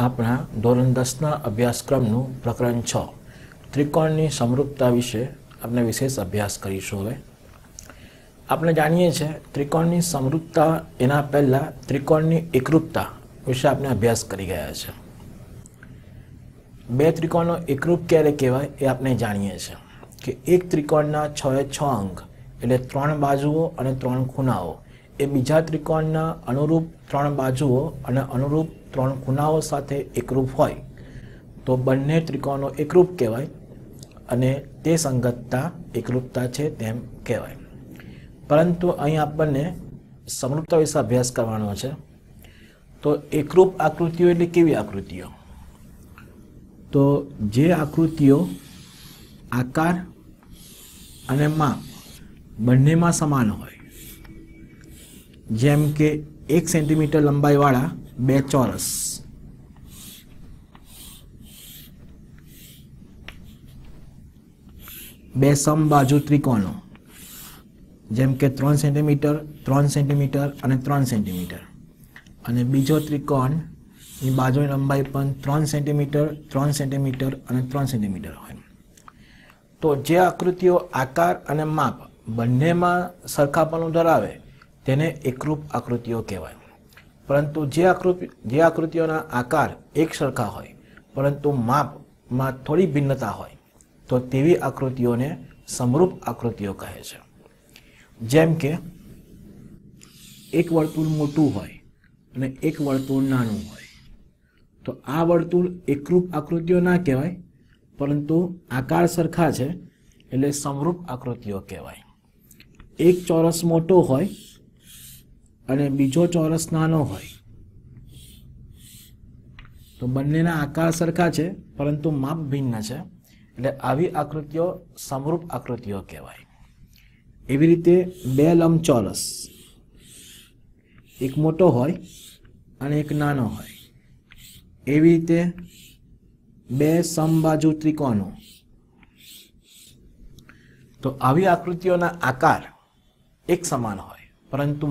આપણા ધોરણ દસના અભ્યાસક્રમનું પ્રકરણ છ. ત્રિકોણની સમરૂપતા વિશે આપણે વિશેષ અભ્યાસ કરીશું હવે. આપણે જાણીએ છીએ ત્રિકોણની સમરૂપતા એના પહેલાં ત્રિકોણની એકરૂપતા વિશે આપણે અભ્યાસ કરી ગયા છે. બે ત્રિકોણનો એકરૂપ ક્યારે કહેવાય એ આપણે જાણીએ છીએ કે એક ત્રિકોણના છ એ છ અંક એટલે ત્રણ બાજુઓ અને ત્રણ ખૂણાઓ. એ બીજા ત્રિકોણના અનુરૂપ ત્રણ બાજુઓ અને અનુરૂપ ત્રણ ખૂણાઓ સાથે એકરૂપ હોય, તો બંને ત્રિકોણો એકરૂપ કહેવાય અને તે સંગતતા, એકરૂપતા છે તેમ કહેવાય. પરંતુ અહીં આપણને સમરૂપતા વિશે અભ્યાસ કરવાનો છે. તો એકરૂપ આકૃતિઓ એટલે કેવી આકૃતિઓ? તો જે આકૃતિઓ આકાર અને માપ બંનેમાં સમાન હોય, જેમ કે એક સેન્ટીમીટર લંબાઈવાળા બે ચોરસ. બે સમબાજુ ત્રિકોણો. જેમ કે ત્રણ સેન્ટીમીટર ત્રણ સેન્ટીમીટર અને ત્રણ સેન્ટીમીટર. અને બીજો ત્રિકોણની બાજુની લંબાઈ પણ ત્રણ સેન્ટીમીટર ત્રણ સેન્ટીમીટર અને ત્રણ સેન્ટીમીટર હોય. તો જે આકૃતિઓ આકાર અને માપ બંનેમાં સરખાપણું ધરાવે, તેને એકરૂપ આકૃતિઓ કહેવાય. પરંતુ જે આકૃતિ જે આકૃતિઓના આકાર એક સરખા હોય, પરંતુ માપમાં થોડી ભિન્નતા હોય, તો તેવી આકૃતિઓને સમરૂપ આકૃતિઓ કહે છે. જેમ કે, એક વર્તુળ મોટું હોય અને એક વર્તુળ નાનું હોય. તો આ વર્તુળ એકરૂપ આકૃતિઓ ના કહેવાય, પરંતુ આકાર સરખા છે એટલે સમરૂપ આકૃતિઓ કહેવાય. એક ચોરસ મોટો હોય અને બીજો ચોરસ નાનો હોય. તો બંનેના આકાર સરખા છે, પરંતુ માપ ભિન્ન છે. એટલે આવી આકૃતિઓ સમરૂપ આકૃતિઓ કહેવાય. એવી રીતે બે લંબચોરસ, એક મોટો હોય અને એક નાનો હોય. એવી રીતે બે સમબાજુ ત્રિકોણો. તો આવી આકૃતિઓના આકાર એક સમાન હોય, પરંતુ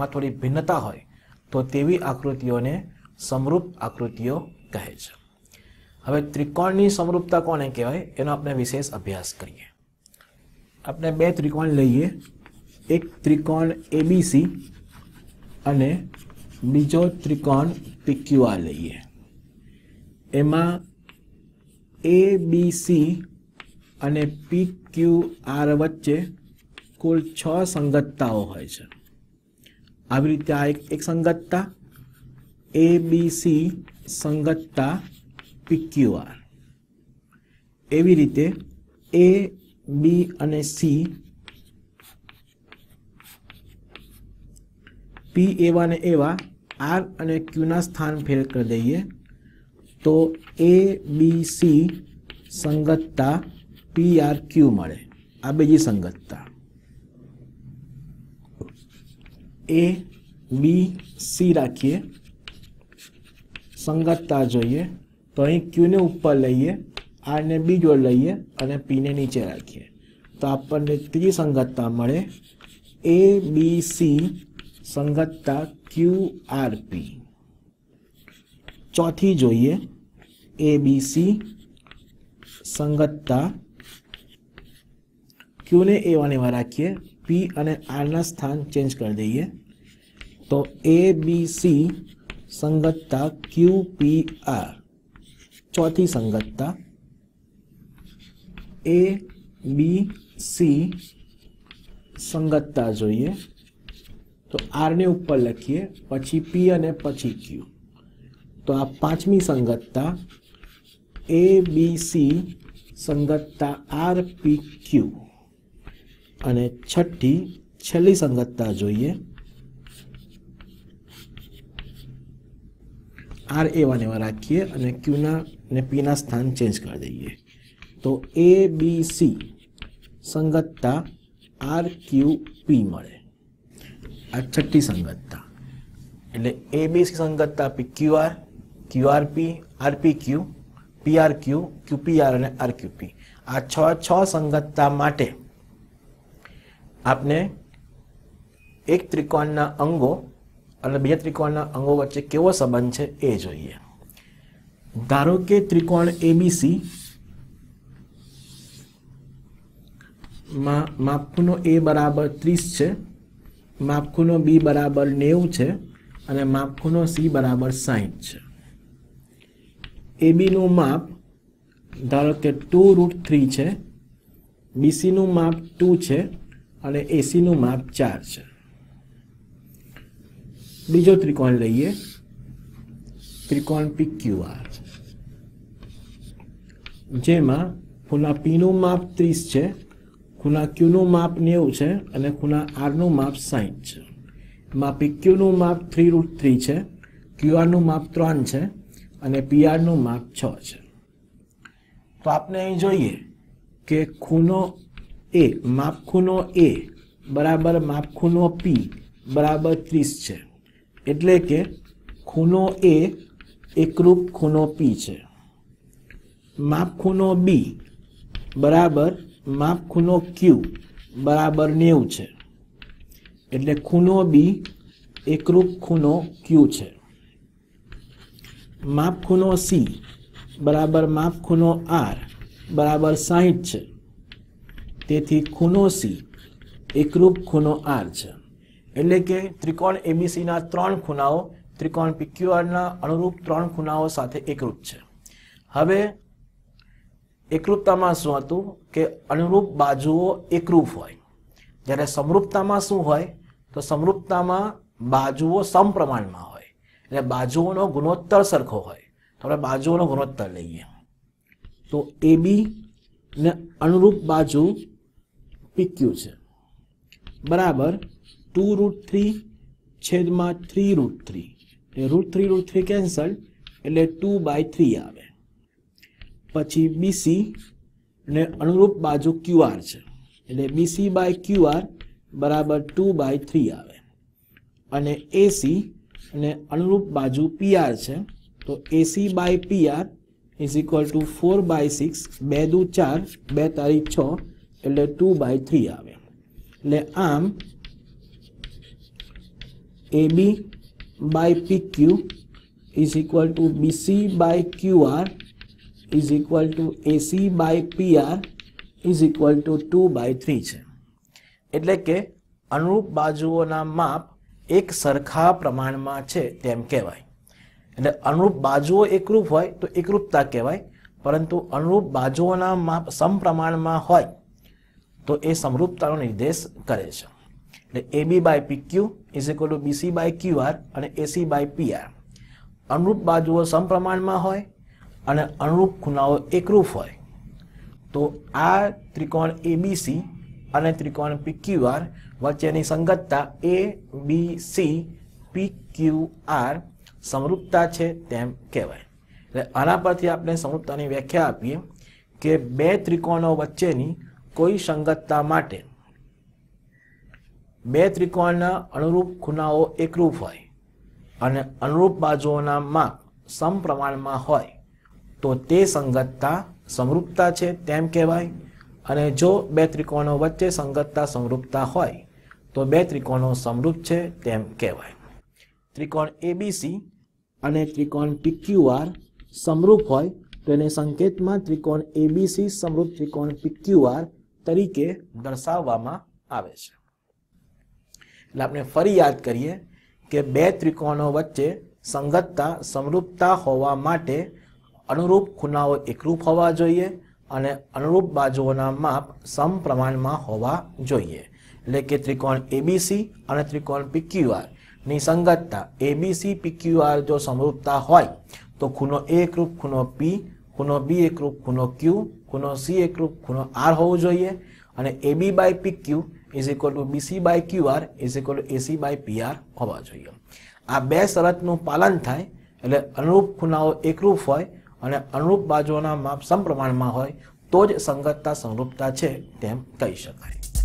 માપમાં થોડી ભિન્નતા હોય, તો તેવી આકૃતિઓને સમરૂપ આકૃતિઓ કહે છે. હવે ત્રિકોણની સમરૂપતા કોને કહેવાય? એનો આપણે વિશેષ અભ્યાસ કરીએ. આપણે બે ત્રિકોણ લઈએ. એક ત્રિકોણ એબીસી અને બીજો ત્રિકોણ પીક્યુઆર લઈએ. એમાં એ બી સી અને પી ક્યુ આર વચ્ચે કુલ છ સંગતતાઓ હોય છે. આવી રીતે આ એક એક સંગતતા એ બી સી સંગતતા પી ક્યુ એવી રીતે એ બી અને સી પી એવા ને એવા આર અને ક્યુના સ્થાન ફેર કરી દઈએ તો એ બી સી સંગતતા પી આર ક્યુ મળે. આ બીજી સંગતતા. એ બી સી રાખીએ. સંગતતા જોઈએ. તો અહીં ક્યુને ઉપર લઈએ આરને બી જોડ લઈએ અને પીને નીચે રાખીએ. તો આપણને ત્રીજી સંગતતા મળે. એ બી સી સંગતતા ક્યુ આર પી ચોથી જોઈએ. એ બી સી સંગતતા ક્યુને એવાને એવા રાખીએ. પી અને આરના સ્થાન ચેન્જ કરી દઈએ. તો એ બી સી સંગતતા ક્યુ પી આર ચોથી સંગતતા એ બી સી સંગતતા જોઈએ. તો આરને ઉપર લખીએ, પછી પી અને પછી ક્યુ તો આ પાંચમી સંગતતા એ બી સી સંગતતા આર પી ક્યુ અને છઠ્ઠી છેલ્લી સંગતતા જોઈએ. આર એવાને એવા રાખીએ અને ક્યુના ને પીના સ્થાન ચેન્જ કરી દઈએ. તો એ બી સી સંગતતા આર ક્યુ પી મળે. આ છઠ્ઠી સંગતતા. એટલે A B C સંગતતા P Q R Q R P R P Q P R Q Q P R અને આર ક્યુ પી આ છ છ સંગતતા માટે આપણે એક ત્રિકોણના અંગો અને બીજા ત્રિકોણના અંગો વચ્ચે કેવો સંબંધ છે એ જોઈએ. ધારો કે ત્રિકોણ એબીસી માં માપખૂણો એ બરાબર ત્રીસ છે, માપખૂનો બી બરાબર નેવું છે અને માપખૂનો સી બરાબર સાહીઠ છે. એબીનું માપ ધારો કે ટુ રૂટ થ્રી છે બીસીનું માપ ટુ છે અને એસીનું માપ ચાર છે. બીજો ત્રિકોણ લઈએ. ત્રિકોણ પીક્યુઆર. જેમાં ખૂણા પીનું માપ ત્રીસ છે, ખૂણા ક્યુનું માપ નેવું છે અને ખૂણા આરનું માપ સાહીઠ છે. એમાં પીક્યુનું માપ થ્રી રૂટ થ્રી છે, ક્યુઆરનું માપ ત્રણ છે અને પીઆરનું માપ છ છે. તો આપણે અહીં જોઈએ કે ખૂણો એ માપખૂનો એ બરાબર માપખૂનો પી બરાબર ત્રીસ છે. એટલે કે ખૂનો એ એકરૂપ ખૂનો પી છે. માપખૂનો બી બરાબર માપખૂનો ક્યુ બરાબર નેવું છે. એટલે ખૂનો બી એકરૂપ ખૂનો ક્યુ છે. માપખૂનો સી બરાબર માપખૂનો આર બરાબર સાહીઠ છે. તેથી ખૂણો સી એકરૂપ ખૂણો આર છે. એટલે કે ત્રિકોણ એબીસીના ત્રણ ખૂણાઓ ત્રિકોણ પીક્યુઆરના અનુરૂપ ત્રણ ખૂણાઓ સાથે એકરૂપ છે. હવે, એકરૂપતામાં શું હતું કે અનુરૂપ બાજુઓ એકરૂપ હોય. જ્યારે સમરૂપતામાં શું હોય, તો સમરૂપતામાં બાજુઓ સમપ્રમાણમાં હોય. એટલે બાજુઓનો ગુણોત્તર સરખો હોય. તો આપણે બાજુઓનો ગુણોત્તર લઈએ. તો એ ને અનુરૂપ બાજુ પીક્યુ છે. બરાબર? ટુ રૂટ થ્રી છેદમાં થ્રી રૂટ થ્રી. એટલે root three root three cancel, એટલે ટુ બાય થ્રી આવે. પછી બીસી ને અનુરૂપ બાજુ ક્યુઆર છે. એટલે બીસી બાય ક્યુઆર બરાબર ટુ બાય થ્રી આવે. અને એસી અને અનુરૂપ બાજુ પીઆર છે, તો AC by PR is equal to four by six, બે દુ ચાર, બે તારીખ છ એટલે ટુ બાય થ્રી આવે. એટલે આમ A B by P Q to B C by Q R is equal to A C by P R is equal to two by three છે. એટલે કે અનુરૂપ બાજુઓના માપ એક સરખા પ્રમાણમાં છે તેમ કહેવાય. એટલે અનુરૂપ બાજુઓ એકરૂપ હોય તો એકરૂપતા કહેવાય, પરંતુ અનુરૂપ બાજુઓના માપ સમપ્રમાણમાં હોય તો એ સમરૂપતાનો નિર્દેશ કરે છે. એટલે A B by P Q is equal to BC by Q R અને એસી બાય પી આર અનુરૂપ બાજુઓ સમપ્રમાણમાં હોય અને અનુરૂપ ખૂણાઓ એકરૂપ હોય. તો આ ત્રિકોણ એબીસી અને ત્રિકોણ પીક્યુઆર વચ્ચેની સંગતતા A B C P Q R સમરૂપતા છે તેમ કહેવાય. એટલે આના પરથી આપણે સમરૂપતાની વ્યાખ્યા આપીએ કે બે ત્રિકોણો વચ્ચેની કોઈ સંગતતા માટે. બે ત્રિકોણના અનુરૂપ ખૂણાઓ એકરૂપ હોય અને અનુરૂપ બાજુઓના માપ સમપ્રમાણમાં હોય, તો તે સંગતતા સમરૂપતા છે તેમ કહેવાય. અને જો બે ત્રિકોણો વચ્ચે સંગતતા સમરૂપતા હોય, તો બે ત્રિકોણો સમરૂપ છે તેમ કહેવાય. ત્રિકોણ એબીસી અને ત્રિકોણ પીક્યુઆર સમરૂપ હોય, તો એને સંકેતમાં ત્રિકોણ એબીસી સમરૂપ ત્રિકોણ પીક્યુઆર તરીકે દર્શાવવામાં આવે છે. એટલે આપણે ફરી યાદ કરીએ કે બે ત્રિકોણો વચ્ચે સંગતતા, સમરૂપતા હોવા માટે અનુરૂપ ખૂણાઓ એકરૂપ હોવા જોઈએ અને અનુરૂપ બાજુઓના માપ સમપ્રમાણમાં હોવા જોઈએ. એટલે કે ત્રિકોણ એબીસી અને ત્રિકોણ પીક્યુઆરની સંગતતા એબીસી પીક્યુઆર જો સમરૂપતા હોય, તો ખૂણો એકરૂપ, ખૂણો પી ખૂણો બી એકરૂપ ખૂણો ક્યુ ખૂણો સી એકરૂપ ખૂણો આર હોવું જોઈએ અને A B by P Q is equal to BC by Q R is equal to AC by P R હોવા જોઈએ. આ બે શરતનું પાલન થાય એટલે અનુરૂપ ખૂણાઓ એકરૂપ હોય અને અનુરૂપ બાજુઓના માપ સમપ્રમાણમાં હોય તો જ સંગતતા, સંરૂપતા છે તેમ કહી શકાય.